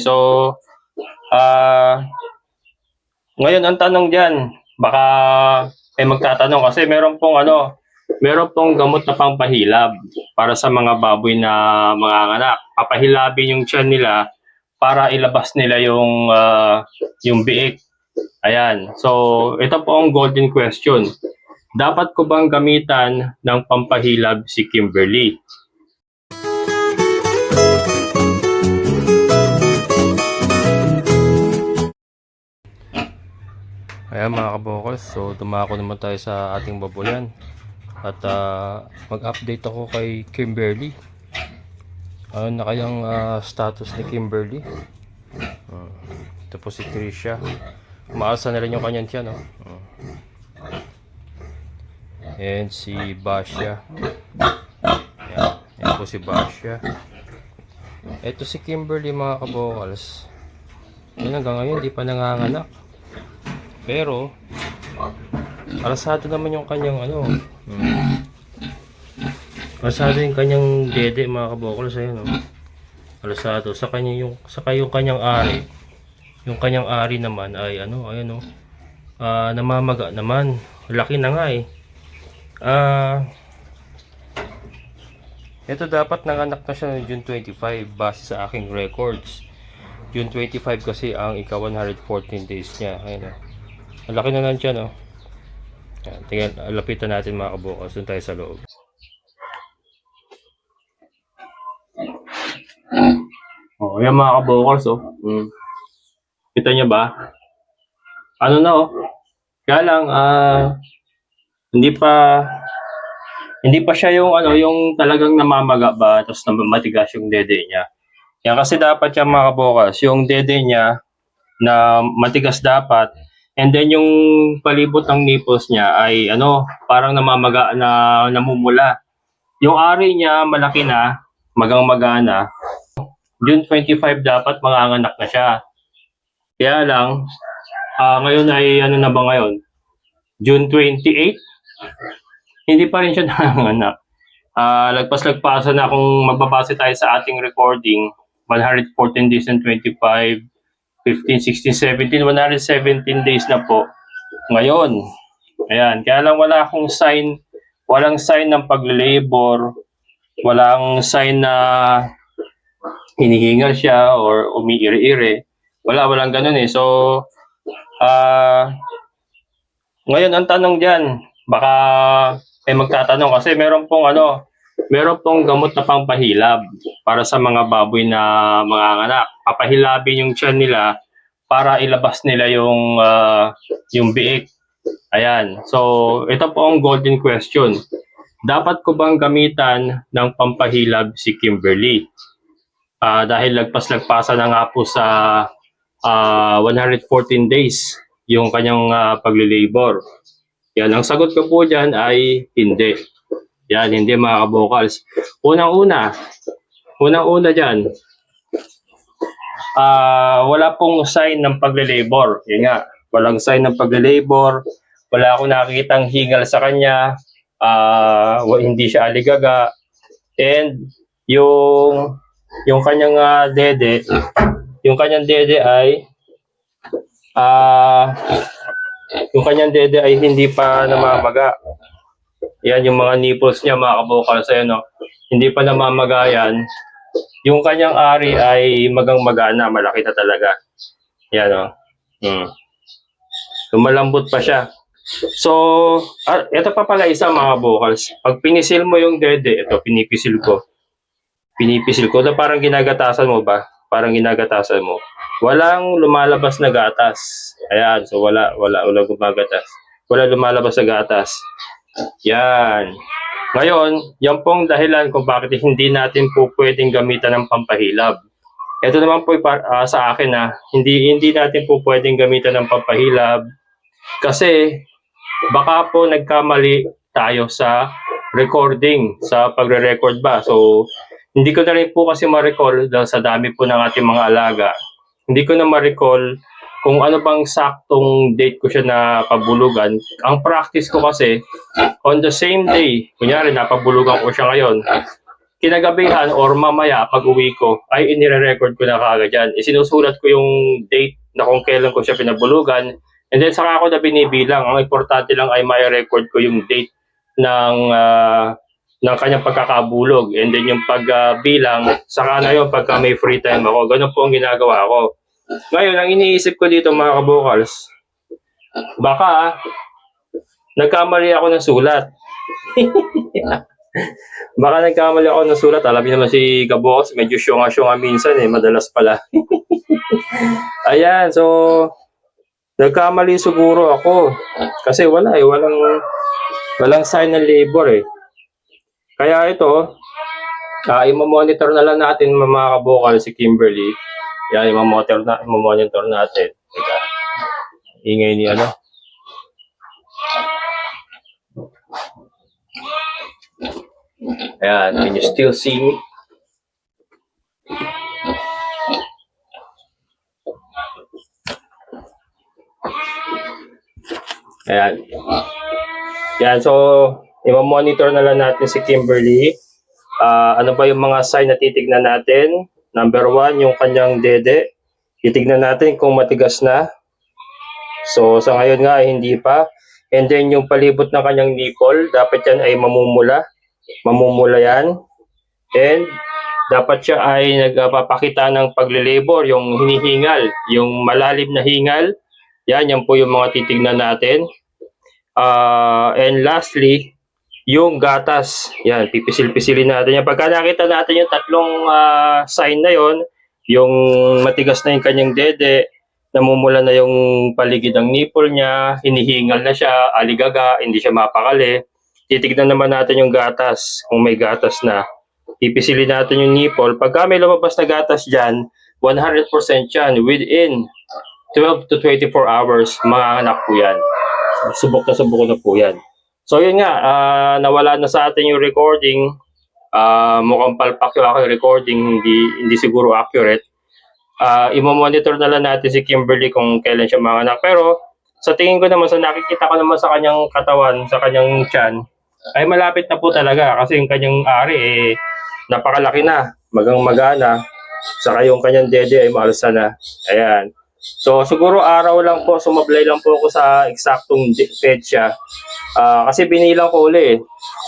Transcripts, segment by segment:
So, ah, ngayon ang tanong diyan, baka ay magtatanong kasi meron pong ano, meron pong gamot na pampahilab para sa mga baboy na mga anak. Papahilabin yung tiyan nila para ilabas nila yung ah, yung biik. Ayan. So, ito po ang golden question. Dapat ko bang gamitan ng pampahilab si Kimberly? Ayan mga kabokos, so dumako naman tayo sa ating babulan. At ah, mag-update ako kay Kimberly. Ano na kayang ah, status ni Kimberly? Uh, ito po si Trisha. Umaasa na rin yung kanyang tiyan, no? Uh. And si Basha. Ayan, ayan po si Basha. Ito si Kimberly mga kabokals. Yan hanggang ngayon, di pa nanganganak. Pero, alasado naman yung kanyang ano. Hmm. Alasado yung kanyang dede mga kabokol sa no. Alasado sa kanya yung saka yung kanyang ari. Yung kanyang ari naman ay ano, ayan oh. Ah, namamaga naman. Laki na nga eh. Ah, ito dapat nanganak na siya noong June 25 base sa aking records. June 25 kasi ang ika 114 days niya. Ayun oh. Ang laki na nandiyan, no? Yan, tingnan, lapitan natin mga kabukas. Doon tayo sa loob. Oh, yan mga kabukals, oh. Mm. Kita niyo ba? Ano na, oh. Kaya lang, ah, hindi pa, hindi pa siya yung, ano, yung talagang namamaga ba, tapos matigas yung dede niya. Yan kasi dapat yung mga kabukas, yung dede niya, na matigas dapat, And then yung palibot ng nipples niya ay ano, parang namamaga na namumula. Yung ari niya malaki na, magang magana. June 25 dapat manganganak na siya. Kaya lang, ah, ngayon ay ano na ba ngayon? June 28? Hindi pa rin siya nanganganak. Ah, lagpas-lagpasan na kung magbabase tayo sa ating recording, 114 days and 25 15, 16, 17, 117 days na po. Ngayon, ayan, kaya lang wala akong sign, walang sign ng pagle-labor, walang sign na hinihingal siya or umiiri-iri. Wala, walang ganun eh. So, ah, ngayon ang tanong diyan, baka ay magtatanong kasi meron pong ano, meron pong gamot na pampahilab para sa mga baboy na mga anak. Papahilabin yung tiyan nila para ilabas nila yung ah, yung biik. Ayan. So, ito po ang golden question. Dapat ko bang gamitan ng pampahilab si Kimberly? Ah, dahil lagpas-lagpasa na nga po sa ah, 114 days yung kanyang uh, pagle-labor. Yan, ang sagot ko po dyan ay hindi. Yan, hindi mga kabokals. Unang-una, unang-una dyan, ah wala pong sign ng pagle-labor. Yun nga, walang sign ng pagle-labor. Wala akong nakikitang hingal sa kanya. wa- hindi siya aligaga. And yung yung kanyang ah, dede, yung kanyang dede ay ah yung kanyang dede ay hindi pa namamaga. Yan yung mga nipples niya mga kabukal sa no. Hindi pa namamaga yan. Yung kanyang ari ay magang magana, malaki na talaga. Yan o. Hmm. So, malambot pa siya. So, ah, ito pa pala isa mga vocals. Pag pinisil mo yung dede, ito pinipisil ko. Pinipisil ko. Na parang ginagatasan mo ba? Parang ginagatasan mo. Walang lumalabas na gatas. Ayan, so wala, wala, wala gumagatas. Wala lumalabas na gatas. Yan. Ngayon, yan pong dahilan kung bakit hindi natin po pwedeng gamitan ng pampahilab. Ito naman po ah, sa akin na hindi hindi natin po pwedeng gamitan ng pampahilab kasi baka po nagkamali tayo sa recording, sa pagre-record ba. So, hindi ko na rin po kasi ma-recall dahil sa dami po ng ating mga alaga. Hindi ko na ma-recall kung ano bang saktong date ko siya na pabulugan. Ang practice ko kasi, on the same day, kunyari napabulugan ko siya ngayon, kinagabihan or mamaya pag uwi ko, ay inire-record ko na kaagad yan. Isinusulat ko yung date na kung kailan ko siya pinabulugan. And then saka ako na binibilang. Ang importante lang ay may record ko yung date ng ah, ng kanyang pagkakabulog. And then yung pagbilang, saka na yun pagka may free time ako. Ganun po ang ginagawa ko. Ngayon, ang iniisip ko dito mga kabukals, baka nagkamali ako ng sulat. Baka nagkamali ako ng sulat. Alam niyo naman si Kabukals, medyo syunga-syunga minsan eh. Madalas pala. Ayan, so nagkamali siguro ako. Kasi wala eh, walang walang sign ng labor eh. Kaya ito, ah i-monitor na lang natin mga kabukal si Kimberly. Yan, i-monitor na, i-monitor natin. Teka. Ingay ni ano. Ayan, can you still see me? Ayan. Yan, so, i-monitor na lang natin si Kimberly. Ah, ano ba yung mga sign na titignan natin? Number one, yung kanyang dede. Titignan natin kung matigas na. So, sa ngayon nga, hindi pa. And then, yung palibot ng kanyang nipple, dapat yan ay mamumula. Mamumula yan. And, dapat siya ay nagpapakita ng paglilabor, yung hinihingal, yung malalim na hingal. Yan, yan po yung mga titignan natin. Ah, and lastly, yung gatas. Yan, pipisil-pisilin natin yan. Pagka nakita natin yung tatlong ah, sign na yon, yung matigas na yung kanyang dede, namumula na yung paligid ng nipple niya, hinihingal na siya, aligaga, hindi siya mapakali. Titignan naman natin yung gatas, kung may gatas na. Pipisilin natin yung nipple. Pagka may lumabas na gatas dyan, 100% yan. Within 12 to 24 hours, mga anak po yan. Subok na subok na po yan. So yun nga, ah, nawala na sa atin yung recording. Ah, mukhang palpak yung aking recording, hindi, hindi siguro accurate. Ah, imo-monitor na lang natin si Kimberly kung kailan siya manganak. Pero sa tingin ko naman, sa nakikita ko naman sa kanyang katawan, sa kanyang tiyan, ay malapit na po talaga kasi yung kanyang ari eh napakalaki na, magang magana, saka yung kanyang dede ay maalsa na. Ayan. So siguro araw lang po, sumablay lang po ako sa eksaktong petsa. Ah, kasi binilang ko uli eh.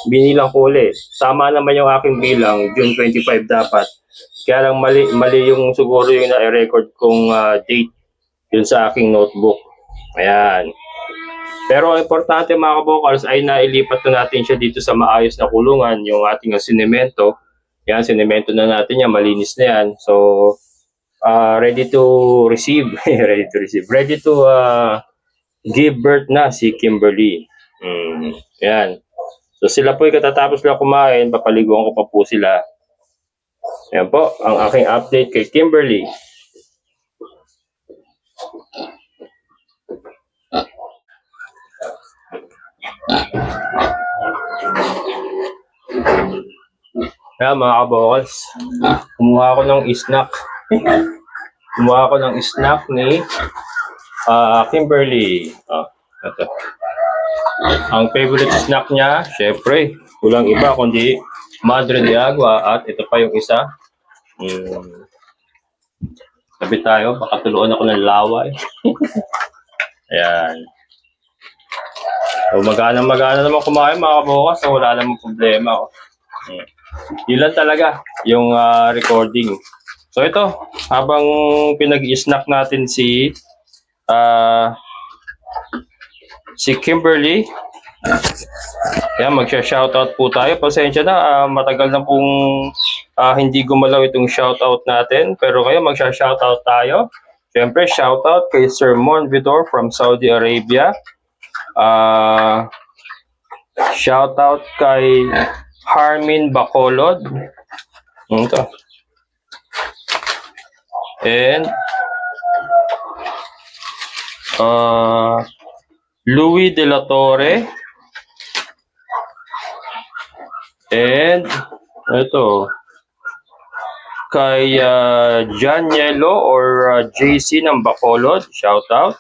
Binilang ko uli. Tama naman yung aking bilang, June 25 dapat. Kaya lang mali, mali yung siguro yung na-record kong ah, date yun sa aking notebook. Ayan. Pero importante mga kabokals ay nailipat na natin siya dito sa maayos na kulungan, yung ating sinemento. Yan, sinemento na natin yan, malinis na yan. So, ah, ready to receive, ready to receive, ready to ah, give birth na si Kimberly. Mm, yan. So sila po ay katatapos lang kumain, papaliguan ko pa po sila. Yan po, ang aking update kay Kimberly. Kaya mga kabokals, kumuha ako ng snack. Kumuha ako ng snack ni ah, Kimberly. Ah, ito. Ang favorite snack niya, syempre, kulang iba kundi Madre de Agua at ito pa yung isa. Mm. Sabi tayo, baka tuluan ako ng laway. Ayan. So, magana magana naman kumain mga kabukas, so wala namang problema. Oh. Mm. Yun lang talaga, yung ah, recording. So ito, habang pinag-snack natin si ah si Kimberly, yan, magsha-shoutout po tayo. Pasensya na, ah, matagal na pong ah, hindi gumalaw itong shoutout natin. Pero kayo, magsha-shoutout tayo. Siyempre, shoutout kay Sir Mon from Saudi Arabia. Ah, shoutout kay Harmin Bacolod. Ano to? And uh, Louis de la Torre. And ito kay uh, John Yelo or uh, JC ng Bacolod, shout out.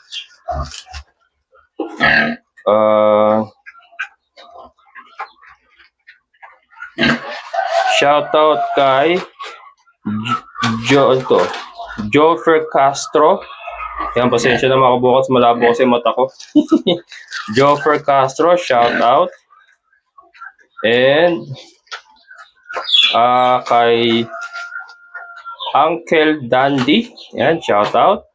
Uh, Shoutout kay Jo to. Jofer Castro. Yan, pasensya na mga kabukas. Malabo kasi mata ko. Jofer Castro, shout out. And ah kay Uncle Dandy. Yan, shout out.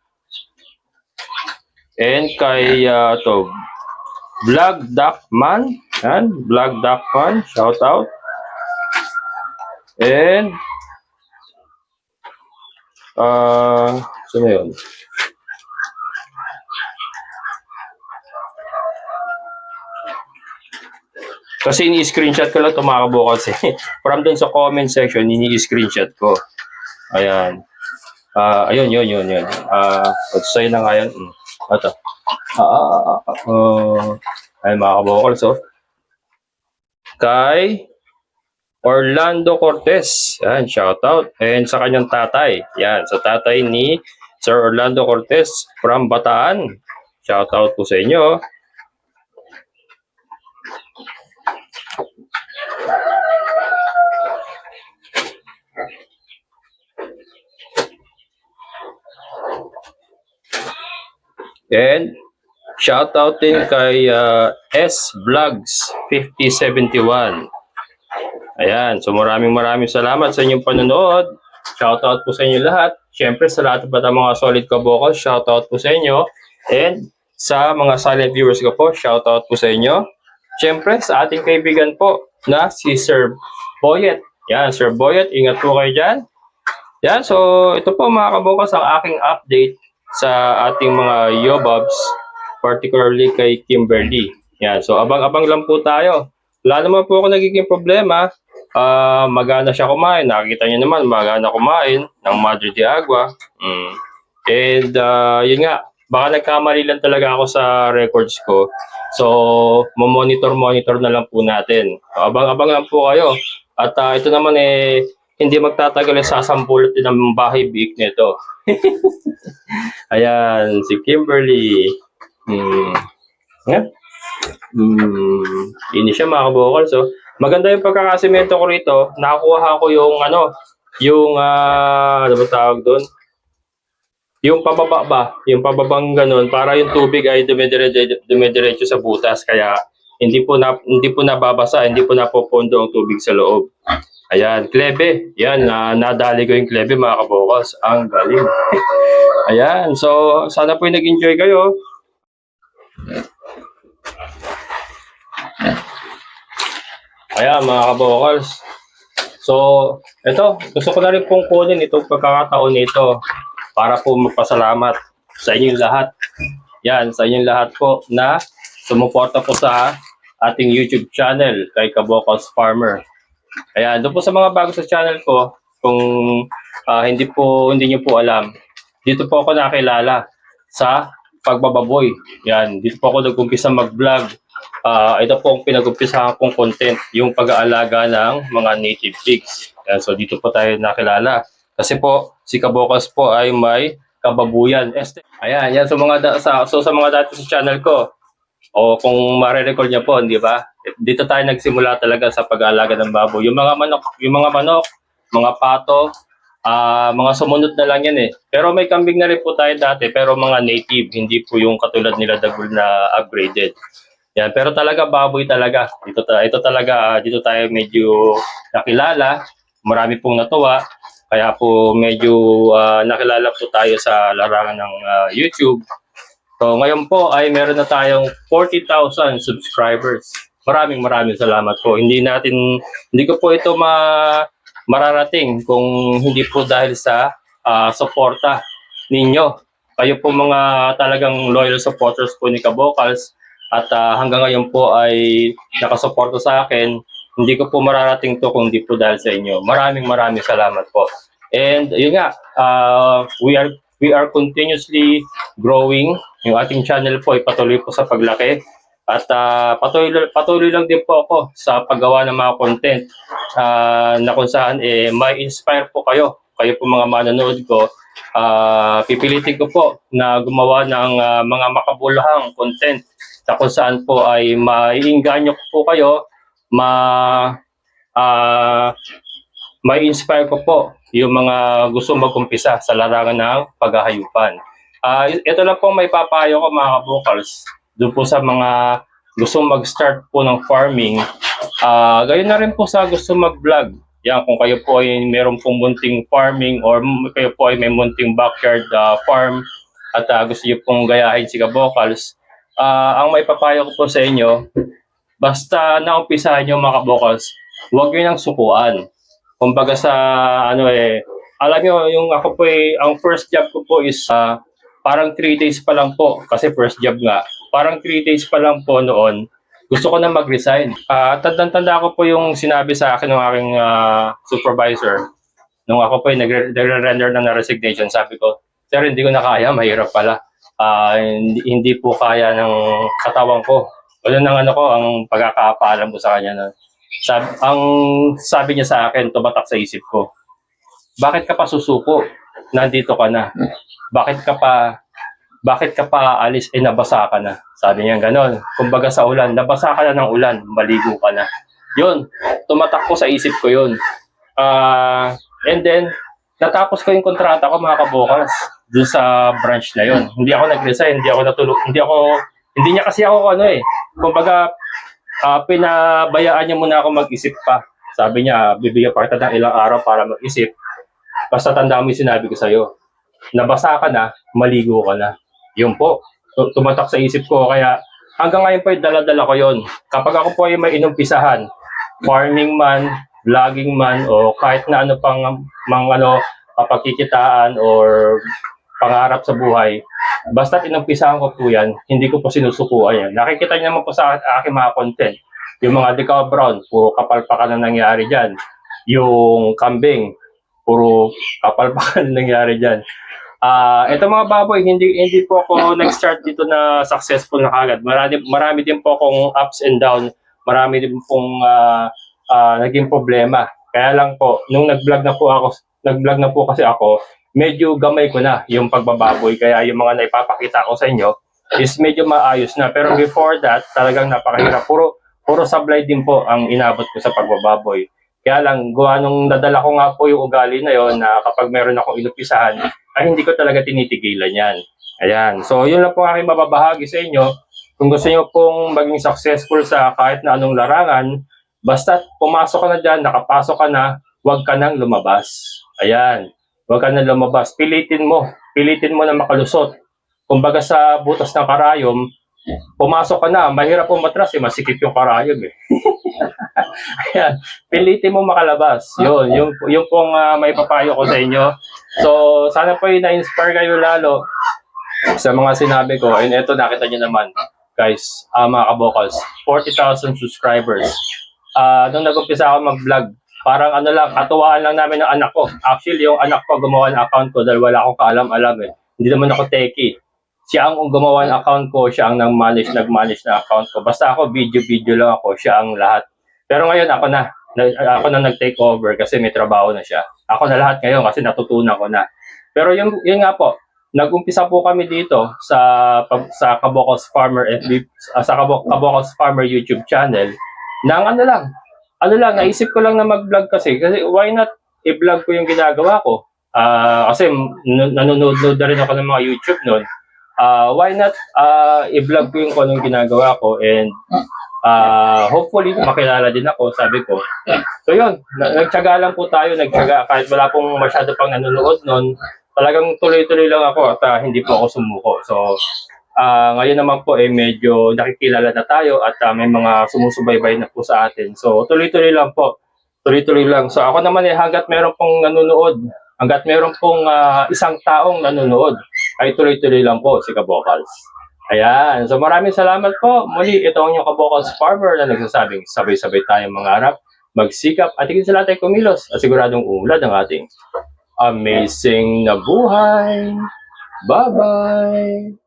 And kay ah, to Vlog Duckman. Yan, Vlog Duckman, shout out. And ah, sino yun? Kasi ini-screenshot ko lang tumakabo kasi from dun sa comment section, ini-screenshot ko. Ayan. Ah, ayun, yun, yun, yun. Ah, uh, sa'yo na nga yan. Mm. Ito. Ah, ah, ah, ah, ah. Ay, mga kabokals, oh. Kay Orlando Cortez. Yan, shout out. And sa kanyang tatay. Yan, sa tatay ni Sir Orlando Cortez from Bataan. Shout out po sa inyo. And shout out din kay uh, S Vlogs 5071. Ayan, so maraming maraming salamat sa inyong panonood. Shout out po sa inyo lahat. Siyempre sa lahat pa ng mga solid kabokal, shout out po sa inyo. And sa mga silent viewers ko po, shout out po sa inyo. Siyempre sa ating kaibigan po na si Sir Boyet. Yan, Sir Boyet, ingat po kayo dyan. Yan, so ito po mga kabukas ang aking update sa ating mga Yobabs, particularly kay Kimberly. Yan, so abang-abang lang po tayo. Wala naman po ako nagiging problema. Ah, magana siya kumain. Nakikita niyo naman, magana kumain ng Madre de Agua. Mm. And ah, yun nga, baka nagkamali lang talaga ako sa records ko. So, monitor-monitor na lang po natin. Abang-abang lang po kayo. At ah, ito naman eh, hindi magtatagal eh, sasampulot din ng bahay biik nito. Ayan, si Kimberly. Hmm. Yan. Hmm. Ini siya mga kabokal. So, maganda yung pagkakasimento ko rito. Nakakuha ko yung ano, yung, ah, ano ba tawag doon? Yung pababa ba? Yung pababang ganun, para yung tubig ay dumidiretso, dumidiretso sa butas. Kaya, hindi po na hindi po nababasa, hindi po napopondo ang tubig sa loob. Ayan, klebe. Yan, na nadali ko yung klebe mga kabokals. Ang galing. Ayan, so sana po nag-enjoy kayo. Ayan, mga kabokals. So, ito, gusto ko na rin pong kunin itong pagkakataon nito para po magpasalamat sa inyong lahat. Yan, sa inyong lahat po na sumuporta po sa ating YouTube channel kay Kabokals Farmer. Ayan, doon po sa mga bago sa channel ko, kung ah, hindi po hindi niyo po alam, dito po ako nakilala sa pagbababoy. Yan, dito po ako nag-umpisa mag-vlog. Ah, ito po ang pinag-umpisahan kong content, yung pag-aalaga ng mga native pigs. Yan, so dito po tayo nakilala. Kasi po, si Kabokals po ay may kababuyan. Este. Ayan, yan so mga da- sa so sa mga dati sa channel ko. O kung mare-record niya po, di ba? Dito tayo nagsimula talaga sa pag-aalaga ng baboy. Yung mga manok, yung mga manok, mga pato, ah mga sumunod na lang yan eh. Pero may kambing na rin po tayo dati, pero mga native, hindi po yung katulad nila dagul na upgraded. Yan, pero talaga baboy talaga. Dito ta ito talaga ah, dito tayo medyo nakilala. Marami pong natuwa. Kaya po medyo ah, nakilala po tayo sa larangan ng ah, YouTube. So ngayon po ay meron na tayong 40,000 subscribers. Maraming maraming salamat po. Hindi natin hindi ko po ito ma mararating kung hindi po dahil sa ah, suporta ninyo. Kayo po mga talagang loyal supporters po ni Kabokals at ah, hanggang ngayon po ay nakasuporta sa akin. Hindi ko po mararating to kung hindi po dahil sa inyo. Maraming maraming salamat po. And yun nga, ah, we are we are continuously growing. Yung ating channel po ay patuloy po sa paglaki. At ah, patuloy, patuloy lang din po ako sa paggawa ng mga content ah, na kung saan eh, may inspire po kayo. Kayo po mga manonood ko. Ah, pipilitin ko po na gumawa ng ah, mga makabuluhang content na kung saan po ay maiinganyo po kayo, ma ah may inspire ko po yung mga gusto mag-umpisa sa larangan ng paghahayupan. Ah, ito lang po may papayo ko mga kabukals. Doon po sa mga gusto mag-start po ng farming. Ah, gayon na rin po sa gusto mag-vlog. Yan, kung kayo po ay meron pong munting farming or kayo po ay may munting backyard ah, farm at ah, gusto niyo pong gayahin si kabukals, ah, ang may papayo ko po sa inyo, basta naumpisahan nyo mga kabukals, huwag nyo nang sukuan. Kumbaga sa ano eh, alam nyo, yung ako po eh, ang first job ko po is ah, parang 3 days pa lang po, kasi first job nga, parang 3 days pa lang po noon, gusto ko na mag-resign. Ah, tandang-tanda ko po yung sinabi sa akin ng aking ah, supervisor, nung ako po ay nagre- nagre-render na na resignation, sabi ko, Sir, hindi ko na kaya, mahirap pala. Ah, hindi, hindi po kaya ng katawan ko. Wala nang ano ko, ang pagkakapaalam ko sa kanya na sabi, ang sabi niya sa akin, tumatak sa isip ko, bakit ka pa susuko? Nandito ka na. Bakit ka pa bakit ka pa alis eh nabasa ka na? Sabi niya ganon. Kumbaga sa ulan, nabasa ka na ng ulan, maligo ka na. Yun, tumatak ko sa isip ko yun. Ah, and then, natapos ko yung kontrata ko mga kabukas dun sa branch na yun. Hindi ako nag-resign, hindi ako natulog, hindi ako, hindi niya kasi ako ano eh. Kumbaga, ah pinabayaan niya muna ako mag-isip pa. Sabi niya, bibigyan pa kita ng ilang araw para mag-isip. Basta tanda mo yung sinabi ko sa'yo. Nabasa ka na, maligo ka na. Yun po. Tu- Tumatak sa isip ko. Kaya hanggang ngayon po, dala-dala ko yon. Kapag ako po ay may inumpisahan, farming man, vlogging man, o kahit na ano pang mang ano, pagkikitaan or pangarap sa buhay, basta inumpisahan ko po yan, hindi ko po sinusukuan yan. Nakikita niyo naman po sa aking mga content. Yung mga Decal Brown, puro kapalpakan na nangyari dyan. Yung kambing, puro kapalpakan na nangyari dyan. Ah, ito mga baboy, hindi hindi po ako nag-start dito na successful na kagad. Marami marami din po akong ups and down. Marami din pong ah, ah, naging problema. Kaya lang po, nung nag-vlog na po ako, nag-vlog na po kasi ako, medyo gamay ko na yung pagbababoy. Kaya yung mga naipapakita ko sa inyo is medyo maayos na. Pero before that, talagang napakahirap. Puro, puro sablay din po ang inabot ko sa pagbababoy. Kaya lang, gawa nung nadala ko nga po yung ugali na yon na kapag meron akong inupisahan, ay hindi ko talaga tinitigilan yan. Ayan. So, yun lang po aking mababahagi sa inyo. Kung gusto nyo pong maging successful sa kahit na anong larangan, basta pumasok ka na dyan, nakapasok ka na, huwag ka nang lumabas. Ayan. Huwag ka nang lumabas. Pilitin mo. Pilitin mo na makalusot. Kumbaga sa butas ng karayom, pumasok ka na, mahirap umatras eh, masikip yung karayom eh. Ayan, pilitin mo makalabas. Yun, yung, yung pong ah, may papayo ko sa inyo. So, sana po yung na-inspire kayo lalo sa mga sinabi ko. And eto, nakita nyo naman, guys, ah, mga kabokals, 40,000 subscribers. Ah, nung nag-umpisa ako mag-vlog, parang ano lang, katuwaan lang namin ng anak ko. Actually, yung anak ko gumawa ng account ko dahil wala akong kaalam-alam eh. Hindi naman ako techie siya ang gumawa ng account ko, siya ang nag-manage, nag-manage ng account ko. Basta ako, video-video lang ako, siya ang lahat. Pero ngayon, ako na. Nag- Ako na nag-take over kasi may trabaho na siya. Ako na lahat ngayon kasi natutunan ko na. Pero yung, yun nga po, nag-umpisa po kami dito sa sa Kabokos Farmer FB, ah, sa Kabok, Kabokos Farmer YouTube channel. Nang ano lang, ano lang, naisip ko lang na mag-vlog kasi. Kasi why not i-vlog ko yung ginagawa ko? Ah, kasi n- nanonood na rin ako ng mga YouTube noon uh, why not uh, i-vlog ko yung kung anong ginagawa ko and uh, hopefully makilala din ako, sabi ko. So yun, na- nagtyaga lang po tayo, nagtyaga kahit wala pong masyado pang nanonood nun, talagang tuloy-tuloy lang ako at uh, hindi po ako sumuko. So uh, ngayon naman po eh medyo nakikilala na tayo at uh, may mga sumusubaybay na po sa atin. So tuloy-tuloy lang po. Tuloy-tuloy lang. So ako naman eh hanggat meron pong nanonood, hanggat meron pong uh, isang taong nanonood, ay tuloy-tuloy lang po si Kabokals. Ayan. So maraming salamat po. Muli, ito ang inyong Kabokals Farmer na nagsasabing sabay-sabay tayong mangarap, magsikap at higit sa lahat ay kumilos at siguradong umulad ang ating amazing na buhay. Bye-bye!